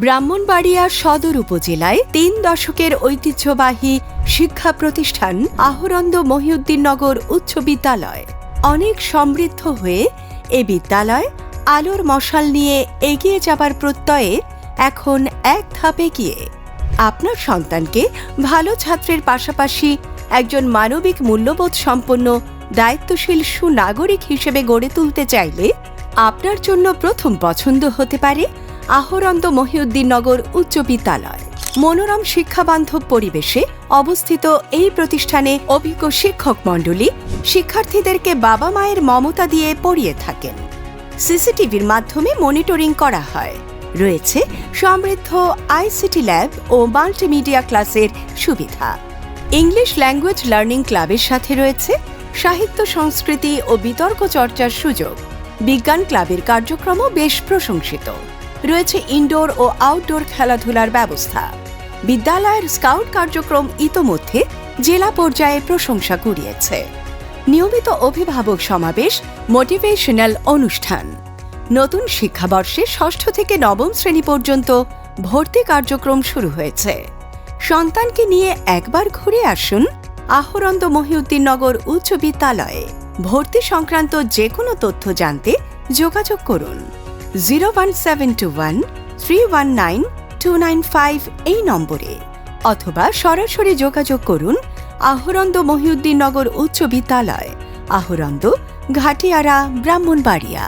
ব্রাহ্মণবাড়িয়া সদর উপজেলায় তিন দশকের ঐতিহ্যবাহী শিক্ষা প্রতিষ্ঠান আহরন্দ মহিউদ্দিন নগর উচ্চ বিদ্যালয়। অনেক সমৃদ্ধ হয়ে এ বিদ্যালয় আলোর মশাল নিয়ে এগিয়ে যাবার প্রত্যয়ে এখন এক ধাপে গিয়ে আপনার সন্তানকে ভালো ছাত্রের পাশাপাশি একজন মানবিক মূল্যবোধ সম্পন্ন দায়িত্বশীল সুনাগরিক হিসেবে গড়ে তুলতে চাইলে আপনার জন্য প্রথম পছন্দ হতে পারে আহরন্দ মহিউদ্দিন নগর উচ্চ বিদ্যালয়। মনোরম শিক্ষাবান্ধব পরিবেশে অবস্থিত এই প্রতিষ্ঠানে অভিজ্ঞ শিক্ষক মণ্ডলী শিক্ষার্থীদেরকে বাবা মায়ের মমতা দিয়ে পড়িয়ে থাকেন। সিসিটিভির মাধ্যমে মনিটরিং করা হয়। রয়েছে সমৃদ্ধ আইসিটি ল্যাব ও মাল্টিমিডিয়া ক্লাসের সুবিধা। ইংলিশ ল্যাঙ্গুয়েজ লার্নিং ক্লাবের সাথে রয়েছে সাহিত্য, সংস্কৃতি ও বিতর্ক চর্চার সুযোগ। বিজ্ঞান ক্লাবের কার্যক্রমও বেশ প্রশংসিত। রয়েছে ইনডোর ও আউটডোর খেলাধুলার ব্যবস্থা। বিদ্যালয়ের স্কাউট কার্যক্রম ইতোমধ্যে জেলা পর্যায়ে প্রশংসা কুড়িয়েছে। নিয়মিত অভিভাবক সমাবেশ, মোটিভেশনাল অনুষ্ঠান। নতুন শিক্ষাবর্ষে ষষ্ঠ থেকে নবম শ্রেণি পর্যন্ত ভর্তি কার্যক্রম শুরু হয়েছে। সন্তানকে নিয়ে একবার ঘুরে আসুন আহরন্দ মহিউদ্দিন নগর উচ্চ বিদ্যালয়ে। ভর্তি সংক্রান্ত যে কোনো তথ্য জানতে যোগাযোগ করুন। Zero one seven two one, three one nine, two nine five এই নম্বরে। অথবা সরাসরি যোগাযোগ করুন আহরন্দ মহিউদ্দিন নগর উচ্চ বিদ্যালয়, আহরন্দ, ঘাটিয়ারা, ব্রাহ্মণবাড়িয়া।